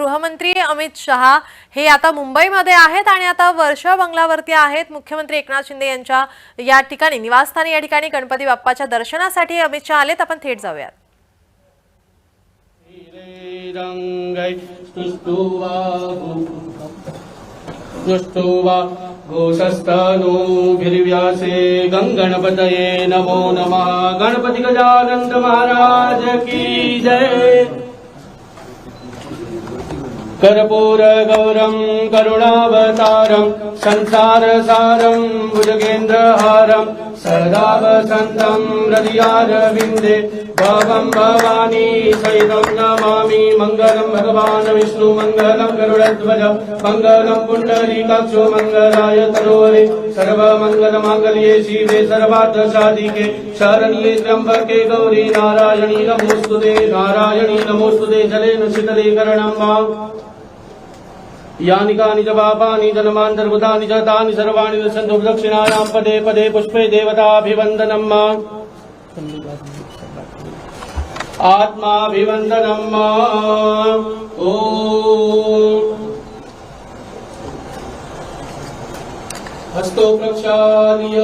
गृहमंत्री अमित शहा हे आता मुंबईमध्ये आहेत आणि आता वर्षा बंगलावरती आहेत. मुख्यमंत्री एकनाथ शिंदे यांच्या या ठिकाणी निवासस्थानी या ठिकाणी गणपती बाप्पाच्या दर्शनासाठी अमित शहा आलेत. आपण थेट जाऊयात. रङ्गै गङ्गणपतये नमो नमः। गणपति गजानन्द महाराज की जय। कर्पूरगौरम् करुणावतारम् संसारसारम् भुजगेन्द्रहारम् सदा वसन्तम् हृदयारविन्दे भवम् भवानी सहितम् नमामि। मङ्गलम् भगवान् विष्णु मङ्गलम् गरुणध्वजम् मङ्गलम् पुण्डली मङ्गलाय तरोरे। तनोरे सर्वमङ्गलमाङ्गल्ये शिवे सर्वार्थसाधिके शरण्ये त्र्यंबके गौरी नारायणी नमोस्तुते नारायणी नमोस्तुते जलेन शीतले मा यानि कानि च पापानि जन्मान्तर्भूतानि च तानि सर्वाणि दर्शन्तु दक्षिणायां पदे पदे पुष्पे देवताभिवन्दनं मा आत्माभिवन्दनं मा ॐ हस्तो प्रक्षाल्य।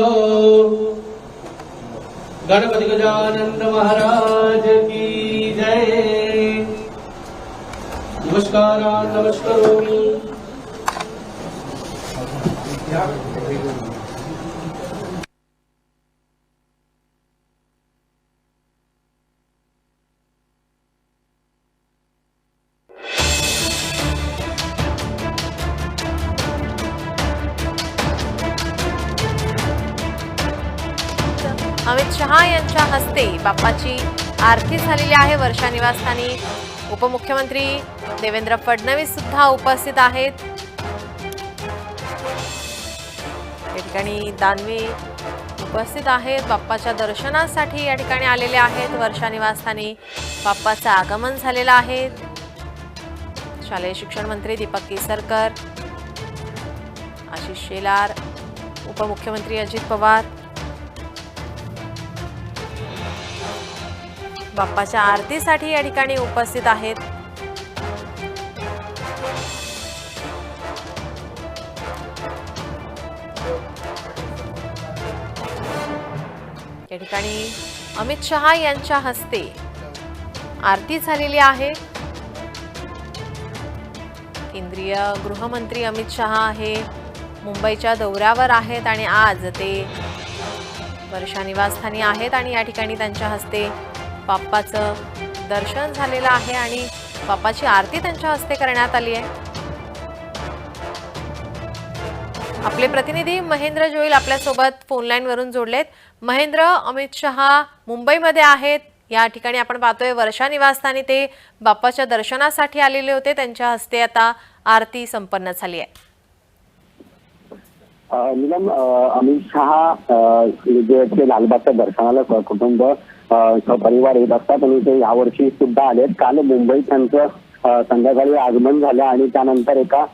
गणपति गजानंद महाराज की जय। नमस्कार नमस्कार शहा यांच्या हस्ते बाप्पाची आरती झालेली आहे वर्षा निवासस्थानी. उपमुख्यमंत्री देवेंद्र फडणवीस सुद्धा उपस्थित आहेत. या ठिकाणी दानवे उपस्थित आहेत. बाप्पाच्या दर्शनासाठी या ठिकाणी आलेले आहेत. वर्षा निवासस्थानी बाप्पाचं आगमन झालेलं आहे. शालेय शिक्षण मंत्री दीपक केसरकर आशिष शेलार उपमुख्यमंत्री अजित पवार बाप्पाच्या आरतीसाठी या ठिकाणी उपस्थित आहेत. या ठिकाणी अमित शहा यांच्या हस्ते आरती झालेली आहे. केंद्रीय गृहमंत्री अमित शहा हे मुंबईच्या दौऱ्यावर आहेत आणि आज ते वर्षा निवासस्थानी आहेत आणि या ठिकाणी त्यांच्या हस्ते बाप्पाचं दर्शन झालेलं आहे आणि बाप्पाची आरती त्यांच्या हस्ते करण्यात आली आहे. आपले प्रतिनिधी महेंद्र जोईल आपल्यासोबत फोनलाईन वरून जोडलेत. महेंद्र अमित शहा मुंबईमध्ये आहेत. या ठिकाणी आपण पाहतोय वर्षा निवासस्थानी ते बाप्पाच्या दर्शनासाठी आलेले होते. त्यांच्या हस्ते आता आरती संपन्न झाली आहे. अमित शहा लालबागच्या दर्शनाला कुटुंब. परिवार येत असतात. आणि ते यावर्षी सुद्धा आलेत. काल मुंबईत त्यांचं संध्याकाळी आगमन झालं आणि त्यानंतर एका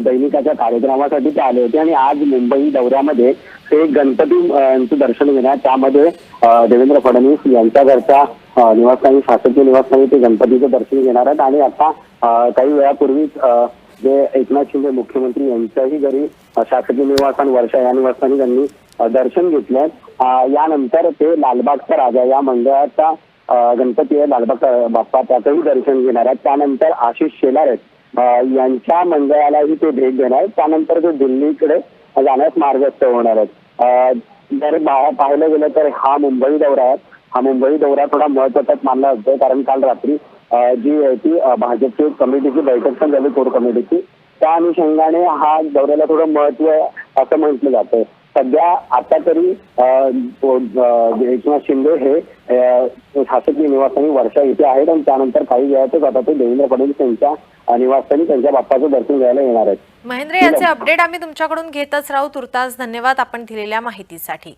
दैनिकाच्या कार्यक्रमासाठी ते आले होते. आणि आज मुंबई दौऱ्यामध्ये ते गणपती यांचं दर्शन घेणार त्यामध्ये देवेंद्र फडणवीस यांच्या घरच्या निवासस्थानी शासकीय निवासस्थानी ते गणपतीचं दर्शन घेणार आहेत. आणि आता काही वेळापूर्वीच जे एकनाथ शिंदे मुख्यमंत्री यांच्याही घरी शासकीय निवासान वर्षा या निवासस्थानी त्यांनी दर्शन घेतलंय. यानंतर ते लालबागचा राजा या मंडळाचा गणपती आहे लालबागचा बाप्पा त्याचंही दर्शन घेणार आहेत. त्यानंतर आशिष शेलार आहेत. यांच्या मंडळालाही ते भेट देणार आहेत. त्यानंतर ते दिल्लीकडे जाण्यास मार्गस्थ होणार आहेत. जर पाहिलं गेलं तर हा मुंबई दौरा आहे. हा मुंबई दौरा थोडा महत्वाचाच मानला जातोय कारण काल रात्री जी आहे ती भाजपची कमिटीची बैठक पण झाली कोर कमिटीची. त्या अनुषंगाने हा दौऱ्याला थोडं महत्त्व आहे असं म्हटलं जातं. सध्या आता तरी एकनाथ शिंदे हे शासकीय निवासस्थानी वर्षा इथे आहेत आणि त्यानंतर काही वेळातच आता ते देवेंद्र फडणवीस यांच्या निवासस्थानी त्यांच्या बाप्पाचं दर्शन घ्यायला येणार आहेत. महेंद्र याचे अपडेट आम्ही तुमच्याकडून घेतच राहू. तुर्तास धन्यवाद आपण दिलेल्या माहितीसाठी.